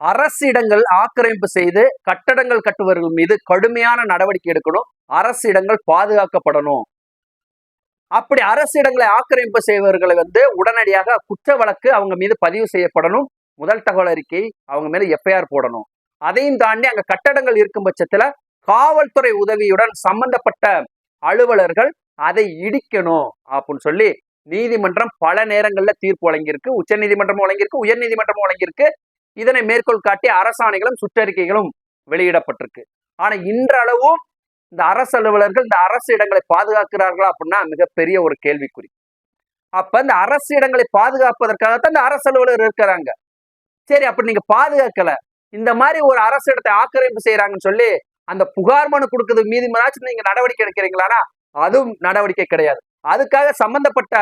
அரசு இடங்கள் ஆக்கிரமிப்பு செய்து கட்டடங்கள் கட்டுவர்கள் மீது கடுமையான நடவடிக்கை எடுக்கணும். அரசு இடங்கள் பாதுகாக்கப்படணும். அப்படி அரசு இடங்களை ஆக்கிரமிப்பு செய்பவர்களை வந்து உடனடியாக குற்ற வழக்கு அவங்க மீது பதிவு செய்யப்படணும். முதல் தகவல் அறிக்கை அவங்க மேல எஃப்ஐஆர் போடணும். அதையும் தாண்டி அங்க கட்டடங்கள் இருக்கும் பட்சத்துல காவல்துறை உதவியுடன் சம்பந்தப்பட்ட அலுவலர்கள் அதை இடிக்கணும் அப்படின்னு சொல்லி நீதிமன்றம் பல நேரங்கள்ல தீர்ப்பு வழங்கியிருக்கு. உச்ச நீதிமன்றமும் வழங்கியிருக்கு. உயர் நீதிமன்றமும் வழங்கியிருக்கு. இதனை மேற்கோள் காட்டி அரசாணைகளும் சுற்றறிக்கைகளும் வெளியிடப்பட்டிருக்கு. ஆனா இன்றளவும் இந்த அரசு அலுவலர்கள் இந்த அரசு இடங்களை பாதுகாக்கிறார்களா அப்படின்னா மிகப்பெரிய ஒரு கேள்விக்குறி. அப்ப இந்த அரசு இடங்களை பாதுகாப்பதற்காகத்தான் இந்த அரசு அலுவலர் இருக்கிறாங்க. சரி அப்படி நீங்க பாதுகாக்கல. இந்த மாதிரி ஒரு அரசு இடத்தை ஆக்கிரமிப்பு செய்யறாங்கன்னு சொல்லி அந்த புகார் மனு கொடுக்கறது மீதி மேலாச்சும் நீங்க நடவடிக்கை எடுக்கிறீங்களானா அதுவும் நடவடிக்கை கிடையாது. அதுக்காக சம்பந்தப்பட்ட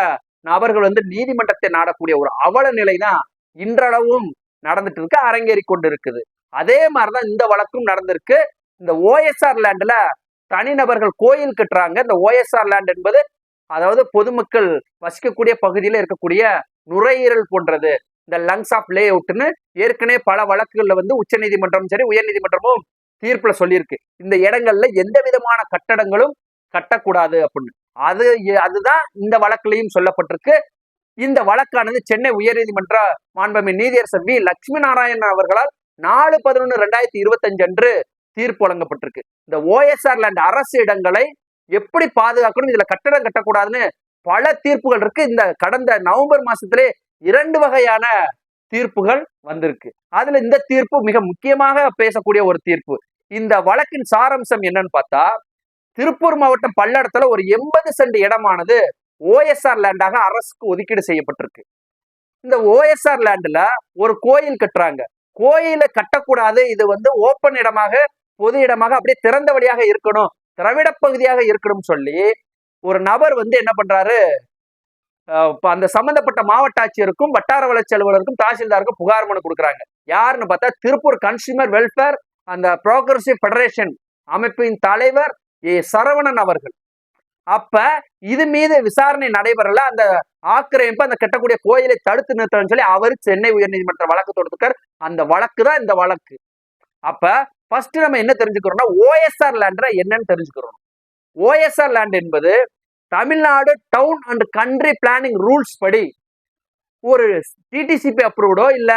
நபர்கள் வந்து நீதிமன்றத்தை நாடக்கூடிய ஒரு அவல நிலை தான் இன்றளவும் நடந்துட்டு இருக்கு அரங்கேறி கொண்டு இருக்குது அதே மாதிரிதான் இந்த வழக்கும் நடந்திருக்கு. இந்த ஓஎஸ்ஆர் லேண்ட்ல தனிநபர்கள் கோயில் கட்டுறாங்க. இந்த ஓஎஸ்ஆர் லேண்ட் என்பது அதாவது பொதுமக்கள் வசிக்கக்கூடிய பகுதியில் இருக்கக்கூடிய நுரையீரல் போன்றது. இந்த லங்ஸ் ஆஃப் லே அவுட்னு ஏற்கனவே பல வழக்குகளில் வந்து உச்சநீதிமன்றமும் சரி உயர்நீதிமன்றமும் தீர்ப்பில் தீர்ப்புல சொல்லியிருக்கு. இந்த இடங்கள்ல எந்த விதமான கட்டடங்களும் கட்டக்கூடாது அப்படின்னு. அது அதுதான் இந்த வழக்குலையும் சொல்லப்பட்டிருக்கு. இந்த வழக்கானது சென்னை உயர்நீதிமன்ற மாண்புமிகு நீதியரசர் வி. லட்சுமி நாராயணன் அவர்களால் நாலு பதினொன்று ரெண்டாயிரத்தி இருபத்தஞ்சு அன்று தீர்ப்பு வழங்கப்பட்டிருக்கு. இந்த ஓஎஸ்ஆர் லேண்ட் அரசு இடங்களை எப்படி பாதுகாக்கணும் இதுல கட்டடம் கட்டக்கூடாதுன்னு பல தீர்ப்புகள் இருக்கு. இந்த கடந்த நவம்பர் மாசத்திலே இரண்டு வகையான தீர்ப்புகள் வந்திருக்கு. அதுல இந்த தீர்ப்பு மிக முக்கியமாக பேசக்கூடிய ஒரு தீர்ப்பு. இந்த வழக்கின் சாரம்சம் என்னன்னு பார்த்தா திருப்பூர் மாவட்டம் பல்லடத்துல ஒரு எண்பது சென்ட் இடமானது ஓஎஸ்ஆர் லேண்டாக அரசுக்கு ஒதுக்கீடு செய்யப்பட்டிருக்கு. இந்த ஓஎஸ்ஆர் லேண்ட்ல ஒரு கோயில் கட்டுறாங்க. கோயிலை கட்டக்கூடாது இது வந்து ஓப்பன் இடமாக பொது இடமாக அப்படியே திறந்த வழியாக இருக்கணும் திராவிட பகுதியாக இருக்கணும்னு சொல்லி ஒரு நபர் வந்து என்ன பண்றாரு? அந்த சம்பந்தப்பட்ட மாவட்ட ஆட்சியருக்கும் வட்டார வளர்ச்சி அலுவலருக்கும் தாசில்தாருக்கும் புகார் மனு கொடுக்குறாங்க. யாருன்னு பார்த்தா திருப்பூர் கன்சியூமர் வெல்ஃபேர் அந்த ப்ரோக்ரஸிவ் ஃபெடரேஷன் அமைப்பின் தலைவர் ஏ. சரவணன் அவர்கள். அப்ப இது மீது விசாரணை நடைபெறல. அந்த ஆக்கிரமிப்பு அந்த கட்டக்கூடிய கோயிலை தடுத்து நிறுத்தணும்னு சொல்லி அவர் சென்னை உயர்நீதிமன்ற வழக்கு தொடுத்துக்கார் அந்த வழக்கு தான் இந்த வழக்கு. அப்ப ஃபர்ஸ்ட் நம்ம என்ன தெரிஞ்சுக்கிறோம்னா ஓஎஸ்ஆர் லேண்ட்னா என்னன்னு தெரிஞ்சுக்கிறோம். ஓஎஸ்ஆர் லேண்ட் என்பது Tamil Nadu town and country planning rules படி ஒரு டிடிசிபி அப்ரூவ்டோ இல்ல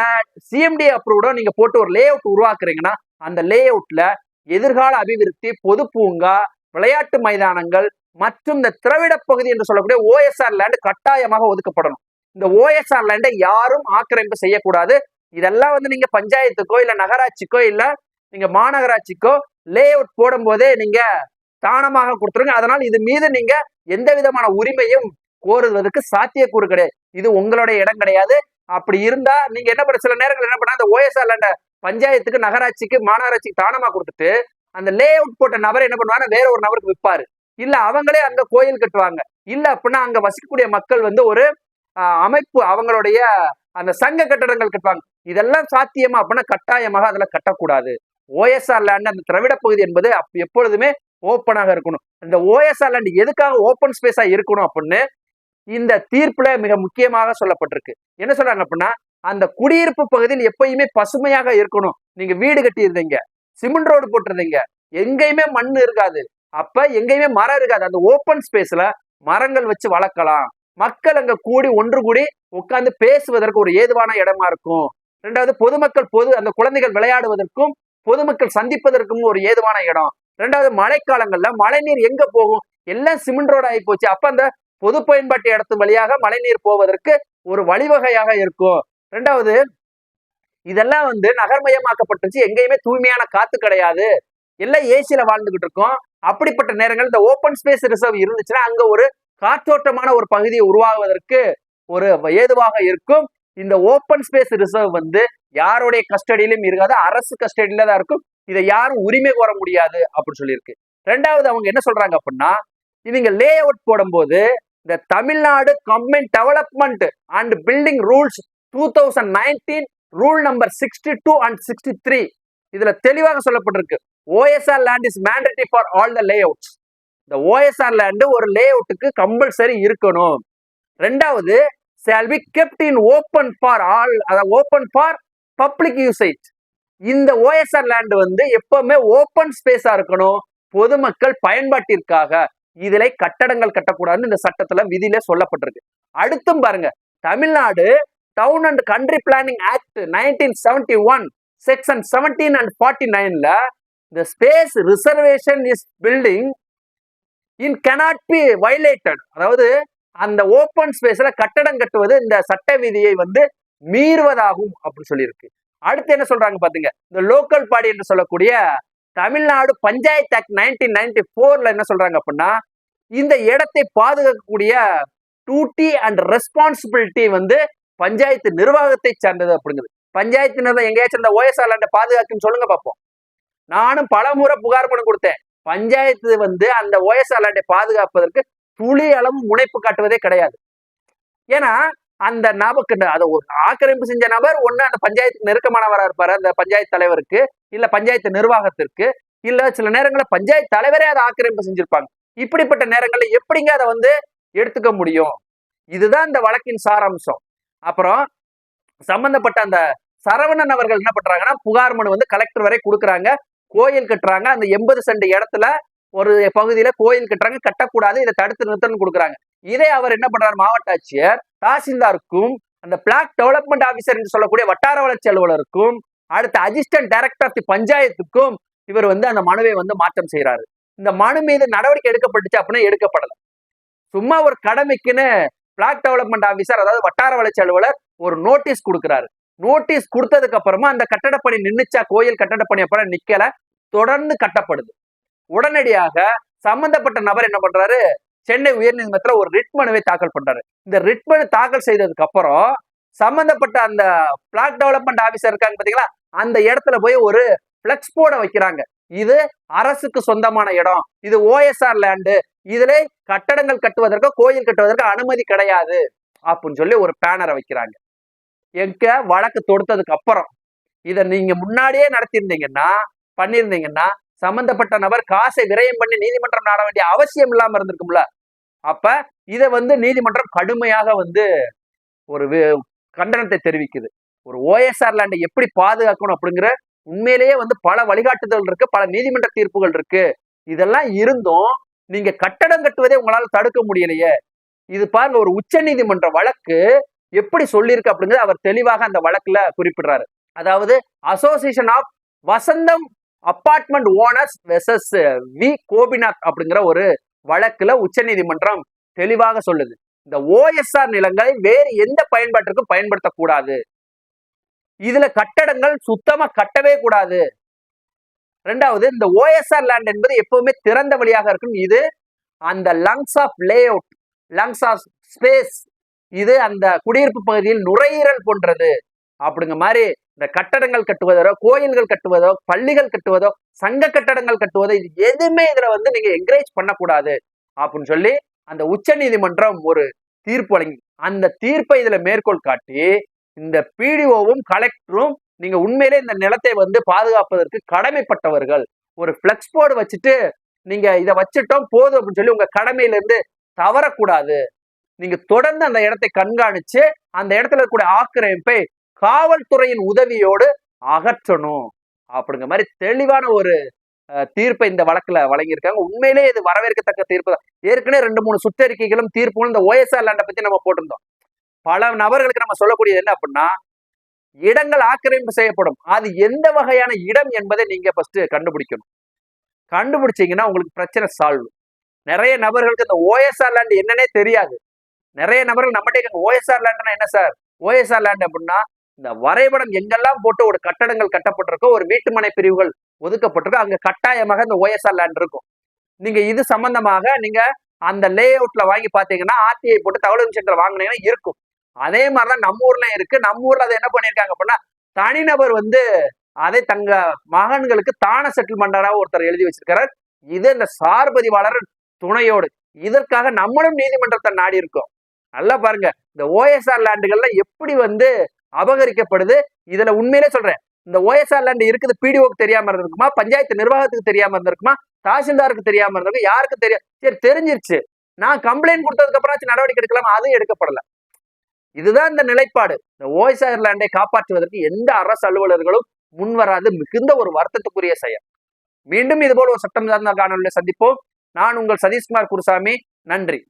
சிஎம்டி அப்ரூவ்டோ நீங்க போட்டு ஒரு லே அவுட் உருவாக்குறீங்கன்னா அந்த லே அவுட்ல எதிர்கால அபிவிருத்தி பொது பூங்கா விளையாட்டு மைதானங்கள் மற்றும் இந்த திரவிட பகுதி என்று சொல்லக்கூடிய ஓஎஸ்ஆர் லேண்ட் கட்டாயமாக ஒதுக்கப்படணும். இந்த ஓஎஸ்ஆர் லேண்டை யாரும் ஆக்கிரமிப்பு செய்யக்கூடாது. இதெல்லாம் வந்து நீங்க பஞ்சாயத்துக்கோ இல்ல நகராட்சிக்கோ இல்ல நீங்க மாநகராட்சிக்கோ லே அவுட் போடும் போதே நீங்க தானமாக கொடுத்துருங்க. அதனால் இது மீது நீங்க எந்த விதமான உரிமையும் கோருவதற்கு சாத்தியக்கூறு கிடையாது. இது உங்களுடைய இடம் கிடையாது. அப்படி இருந்தா நீங்க என்ன பண்ண சில நேரங்கள் என்ன பண்ணா அந்த ஓஎஸ்ஆர் லேண்ட பஞ்சாயத்துக்கு நகராட்சிக்கு மாநகராட்சிக்கு தானமா கொடுத்துட்டு அந்த லே அவுட் போட்ட நபர் என்ன பண்ணுவாங்க வேற ஒரு நபருக்கு விற்பாரு இல்ல அவங்களே அங்க கோயில் கட்டுவாங்க. இல்ல அப்படின்னா அங்க வசிக்கக்கூடிய மக்கள் வந்து ஒரு அமைப்பு அவங்களுடைய அந்த சங்க கட்டடங்கள் கட்டுவாங்க. இதெல்லாம் சாத்தியமா அப்படின்னா கட்டாயமாக அதுல கட்டக்கூடாது. ஓஎஸ்ஆர் லேண்ட் அந்த திராவிட பகுதி என்பது எப்பொழுதுமே ஓப்பனாக இருக்கணும். இந்த ஓஎஸ்ஆர் லேண்ட் எதுக்காக ஓப்பன் ஸ்பேஸா இருக்கணும் அப்படின்னு இந்த தீர்ப்புல மிக முக்கியமாக சொல்லப்பட்டிருக்கு. என்ன சொல்றாங்க அப்படின்னா அந்த குடியிருப்பு பகுதியில் எப்பயுமே பசுமையாக இருக்கணும். நீங்க வீடு கட்டியிருந்தீங்க சிமெண்ட் ரோடு போட்டிருந்தீங்க எங்கேயுமே மண் இருக்காது. அப்ப எங்கேயுமே மரம் இருக்காது. அந்த ஓப்பன் ஸ்பேஸ்ல மரங்கள் வச்சு வளர்க்கலாம். மக்கள் அங்க கூடி ஒன்று கூடி உட்கார்ந்து பேசுவதற்கு ஒரு ஏதுவான இடமா இருக்கும். ரெண்டாவது பொதுமக்கள் பொது அந்த குழந்தைகள் விளையாடுவதற்கும் பொதுமக்கள் சந்திப்பதற்கும் ஒரு ஏதுவான இடம். ரெண்டாவது மழைக்காலங்கள்ல மழைநீர் எங்க போகும்? எல்லாம் சிமெண்ட் ரோடு ஆகி போச்சு. அப்ப அந்த பொது பயன்பாட்டு இடத்து வழியாக மழைநீர் போவதற்கு ஒரு வழிவகையாக இருக்கும். ரெண்டாவது இதெல்லாம் வந்து நகர்மயமாக்கப்பட்டுச்சு எங்கேயுமே தூய்மையான காத்து கிடையாது. எல்லாம் ஏசியில வாழ்ந்துகிட்டு இருக்கோம். அப்படிப்பட்ட நேரங்கள் இந்த ஓப்பன் ஸ்பேஸ் ரிசர்வ் இருந்துச்சுன்னா அங்க ஒரு காற்றோட்டமான ஒரு பகுதியை உருவாகுவதற்கு ஒரு ஏதுவாக இருக்கும். இந்த ஓப்பன் ஸ்பேஸ் ரிசர்வ் வந்து யாருடைய கஸ்டடியிலும் இருக்காது அரசு கஸ்டடியில தான் இருக்கும். இதை யாரும் உரிமை கோர முடியாது அப்படின்னு சொல்லியிருக்கு. ரெண்டாவது அவங்க என்ன சொல்றாங்க அப்படின்னா இவங்க லே அவுட் போடும்போது இந்த Tamil Nadu company development and building rules two thousand nineteen rule number sixty two and sixty three இதுல தெளிவாக சொல்லப்பட்டிருக்கு. OSR land is mandatory for all the layouts இந்த ஓஎஸ்ஆர் லேண்டு ஒரு லே அவுட்டுக்கு கம்பல்சரி இருக்கணும். ரெண்டாவது shall be kept in open for all அதாவது ஓப்பன் ஃபார் பப்ளிக் யூசேஜ் இந்த ஓஎஸ்ஆர் லேண்டு வந்து எப்பவுமே ஓப்பன் ஸ்பேஸா இருக்கணும். பொதுமக்கள் பயன்பாட்டிற்காக. இதுல கட்டடங்கள் கட்டக்கூடாதுன்னு இந்த சட்டத்துல விதியில சொல்லப்பட்டிருக்கு. அடுத்தும் பாருங்க Tamil Nadu town and country planning act nineteen seventy one section seventeen and forty நைன்ல the space reservation is building in cannot be violated அதாவது அந்த ஓப்பன் ஸ்பேஸ்ல கட்டடம் கட்டுவது இந்த சட்ட விதியை வந்து மீறுவதாகும் அப்படின்னு சொல்லியிருக்கு. அடுத்து என்ன சொல்றாங்க பாத்தீங்க? இந்த லோக்கல் பாடி என்று சொல்லக்கூடிய Tamil Nadu panchayat act nineteen ninety போர்ல என்ன சொல்றாங்க அப்படின்னா இந்த இடத்தை பாதுகாக்கக்கூடிய டியூட்டி அண்ட் ரெஸ்பான்சிபிலிட்டி வந்து பஞ்சாயத்து நிர்வாகத்தை சார்ந்தது அப்படிங்குது. பஞ்சாயத்து நிர்வாகம் எங்கேயாச்சும் இந்த ஓஎஸ்ஆர் லேண்டை பாதுகாக்குன்னு சொல்லுங்க பார்ப்போம் நானும் பல முறை புகார் பண்ணி கொடுத்தேன். பஞ்சாயத்து வந்து அந்த ஓஎஸ்ஆர் லேண்டை பாதுகாப்பதற்கு துளி அளவு முனைப்பு காட்டுவதே கிடையாது. ஏன்னா அந்த நபருக்கு அதை ஒரு ஆக்கிரமிப்பு செஞ்ச நபர் ஒண்ணு அந்த பஞ்சாயத்துக்கு நெருக்கமானவரா இருப்பார் அந்த பஞ்சாயத்து தலைவருக்கு இல்ல பஞ்சாயத்து நிர்வாகத்திற்கு இல்ல சில நேரங்களில் பஞ்சாயத்து தலைவரே அதை ஆக்கிரமிப்பு செஞ்சிருப்பாங்க. இப்படிப்பட்ட நேரங்களில் எப்படிங்க அதை வந்து எடுத்துக்க முடியும்? இதுதான் இந்த வழக்கின் சாராம்சம். அப்புறம் சம்பந்தப்பட்ட அந்த சரவணன் அவர்கள் என்ன பண்றாங்கன்னா புகார் மனு வந்து கலெக்டர் வரை கொடுக்குறாங்க. கோயில் கட்டுறாங்க. அந்த எண்பது சென்ட் இடத்துல ஒரு பகுதியில கோயில் கட்டுறாங்க. கட்டக்கூடாது. இதை தடுத்து நிறுத்தணும்னு கொடுக்குறாங்க. இதே அவர் என்ன பண்றாரு? மாவட்ட ஆட்சியர் தாசில்தாருக்கும் அந்த பிளாக் டெவலப்மெண்ட் ஆபீசர் என்று சொல்லக்கூடிய வட்டார வளர்ச்சி அலுவலருக்கும் அடுத்த அசிஸ்டன்ட் டைரக்டர் ஆஃப் தி பஞ்சாயத்துக்கும் இவர் வந்து அந்த மனுவை வந்து மாற்றம் செய்யறாரு இந்த மனு மீது நடவடிக்கை எடுக்கப்பட்டுச்சு அப்படின்னா எடுக்கப்படலை. சும்மா ஒரு கடமைக்குன்னு பிளாக் டெவலப்மெண்ட் ஆபீசர் அதாவது வட்டார வளர்ச்சி அலுவலர் ஒரு நோட்டீஸ் கொடுக்குறாரு. நோட்டீஸ் கொடுத்ததுக்கு அப்புறமா அந்த கட்டடப்பணி நின்னுச்சா? கோயில் கட்டடப்பணி அப்புறம் நிக்கல. தொடர்ந்து கட்டப்படுது. உடனடியாக சம்பந்தப்பட்ட நபர் என்ன பண்றாரு? சென்னை உயர்நீதிமன்றத்துல ஒரு ரிட் மனுவை தாக்கல் பண்றாரு. இந்த ரிட் மனு தாக்கல் செய்ததுக்கு அப்புறம் சம்பந்தப்பட்ட அந்த பிளாக் டெவலப்மெண்ட் ஆபீசர் இருக்காங்க பாத்தீங்களா? அந்த இடத்துல போய் ஒரு பிளக்ஸ் போர்டை வைக்கிறாங்க. இது அரசுக்கு சொந்தமான இடம். இது ஓஎஸ்ஆர் லேண்டு இதுல கட்டடங்கள் கட்டுவதற்கு கோயில் கட்டுவதற்கு அனுமதி கிடையாது. அப்படின்னு சொல்லி ஒரு பேனரை வைக்கிறாங்க. எங்க வழக்கு தொடுத்ததுக்கு அப்புறம் இதை நீங்க முன்னாடியே நடத்தியிருந்தீங்கன்னா பண்ணியிருந்தீங்கன்னா சம்பந்தப்பட்ட நபர் காசை விரயம் பண்ணி நீதிமன்றம் நாட வேண்டிய அவசியம் இல்லாம இருந்திருக்கும்ல. அப்ப இதை வந்து நீதிமன்றம் கடுமையாக வந்து ஒரு கண்டனத்தை தெரிவிக்குது. ஒரு ஓஎஸ்ஆர் லேண்டை எப்படி பாதுகாக்கணும் அப்படிங்கிற உண்மையிலேயே வந்து பல வழிகாட்டுதல் இருக்கு பல நீதிமன்ற தீர்ப்புகள் இருக்கு. இதெல்லாம் இருந்தும் நீங்க கட்டடம் கட்டுவதே உங்களால தடுக்க முடியலையே. இது பாருங்க ஒரு உச்ச நீதிமன்ற வழக்கு எப்படி சொல்லியிருக்கு அப்படிங்கிறது அவர் தெளிவாக அந்த வழக்குல குறிப்பிடுறாரு. அதாவது association of Vasantham apartment owners versus V Gopinath அப்படிங்கிற ஒரு வழக்குல உச்சநீதிமன்றம் தெளிவாக சொல்லுது. இந்த ஓஎஸ்ஆர் நிலங்களை வேறு எந்த பயன்பாட்டிற்கும் பயன்படுத்தக்கூடாது. இதுல கட்டடங்கள் சுத்தமா கட்டவே கூடாது. ரெண்டாவது இந்த ஓஎஸ்ஆர் லேண்ட் என்பது எப்பவுமே திறந்த வழியாக இருக்கும். இது அந்த lungs of layout lungs of space இது அந்த குடியிருப்பு பகுதியில் நுரையீரல் போன்றது. அப்படிங்க மாதிரி இந்த கட்டடங்கள் கட்டுவதோ கோயில்கள் கட்டுவதோ பள்ளிகள் கட்டுவதோ சங்க கட்டடங்கள் கட்டுவதோ இது எதுவுமே இதுல வந்து நீங்க என்கரேஜ் பண்ணக்கூடாது. அப்படின்னு சொல்லி அந்த உச்ச நீதிமன்றம் ஒரு தீர்ப்பு வழங்கி அந்த தீர்ப்பை இதுல மேற்கோள் காட்டி இந்த பிடிஓவும் கலெக்டரும் நீங்க உண்மையிலே இந்த நிலத்தை வந்து பாதுகாப்பதற்கு கடமைப்பட்டவர்கள். ஒரு பிளக்ஸ் போர்டு வச்சுட்டு நீங்க இதை வச்சுட்டோம் போதும் அப்படின்னு சொல்லி உங்க கடமையில இருந்து தவறக்கூடாது. நீங்க தொடர்ந்து அந்த இடத்தை கண்காணிச்சு அந்த இடத்துல இருக்கக்கூடிய ஆக்கிரமிப்பை காவல்துறையின் உதவியோடு அகற்றணும். அப்படிங்கிற மாதிரி தெளிவான ஒரு தீர்ப்பை இந்த வழக்குல வழங்கியிருக்காங்க. உண்மையிலே இது வரவேற்கத்தக்க தீர்ப்பு தான். ஏற்கனவே ரெண்டு மூணு சுற்றறிக்கைகளும் தீர்ப்புகளும் இந்த ஓஎஸ்ஆர் லேண்டை பத்தி நம்ம போட்டிருந்தோம். பல நபர்களுக்கு நம்ம சொல்லக்கூடியது என்ன அப்படின்னா இடங்கள் ஆக்கிரமிப்பு செய்யப்படும். அது எந்த வகையான இடம் என்பதை நீங்க ஃபர்ஸ்ட் கண்டுபிடிக்கணும். கண்டுபிடிச்சீங்கன்னா உங்களுக்கு பிரச்சனை சால்வ் நிறைய நபர்களுக்கு இந்த ஓஎஸ்ஆர் லேண்ட் என்னன்னே தெரியாது. நிறைய நபர்கள் நம்மகிட்ட ஓஎஸ்ஆர் லேண்ட்னா என்ன சார்? ஓஎஸ்ஆர் லேண்ட் அப்படின்னா இந்த வரைபடம் எங்கெல்லாம் போட்டு ஒரு கட்டடங்கள் கட்டப்பட்டிருக்கோ ஒரு வீட்டுமனை பிரிவுகள் ஒதுக்கப்பட்டிருக்கோ அங்க கட்டாயமாக இந்த ஓஎஸ்ஆர் லேண்ட் இருக்கும். நீங்க இது சம்பந்தமாக நீங்க அந்த லே அவுட்ல வாங்கி பாத்தீங்கன்னா ஆர்டிஐ போட்டு தகவல் சென்டர் வாங்கினீங்கன்னா இருக்கும். அதே மாதிரிதான் நம்ம ஊர்ல இருக்கு. நம்ம ஊர்ல அதை என்ன பண்ணிருக்காங்க அப்படின்னா தனிநபர் வந்து அதை தங்க மகன்களுக்கு தான செட்டில்மெண்டாக ஒருத்தர் எழுதி வச்சிருக்கிறார். இது இந்த சார்பதிவாளர் துணையோடு. இதற்காக நம்மளும் நீதிமன்றத்தை நாடி இருக்கோம். நல்லா பாருங்க. இந்த ஓஎஸ்ஆர் லேண்டுகள்ல எப்படி வந்து அபகரிக்கப்படுது? இதுல உண்மையிலே சொல்றேன். இந்த ஓஎஸ்ஆர் லேண்ட் இருக்குது பிடிஓக்கு தெரியாம இருந்திருக்குமா? பஞ்சாயத்து நிர்வாகத்துக்கு தெரியாம இருந்திருக்குமா? தாசில்தாருக்கு தெரியாம இருந்திருக்கும்? யாருக்கு தெரியும் சரி தெரிஞ்சிருச்சு. நான் கம்ப்ளைண்ட் கொடுத்ததுக்கு அப்புறம் நடவடிக்கை எடுக்கலாம்? அதுவும் எடுக்கப்படல. இதுதான் இந்த நிலைப்பாடு. இந்த ஓஎஸ்ஆர் லேண்டை காப்பாற்றுவதற்கு எந்த அரசு அலுவலர்களும் முன்வராது மிகுந்த ஒரு வருத்தத்துக்குரிய செயல். மீண்டும் இதுபோல் ஒரு சட்டம் சார்ந்த காணொலியில் சந்திப்போம். நான் உங்கள் சதீஷ்குமார் குருசாமி. நன்றி.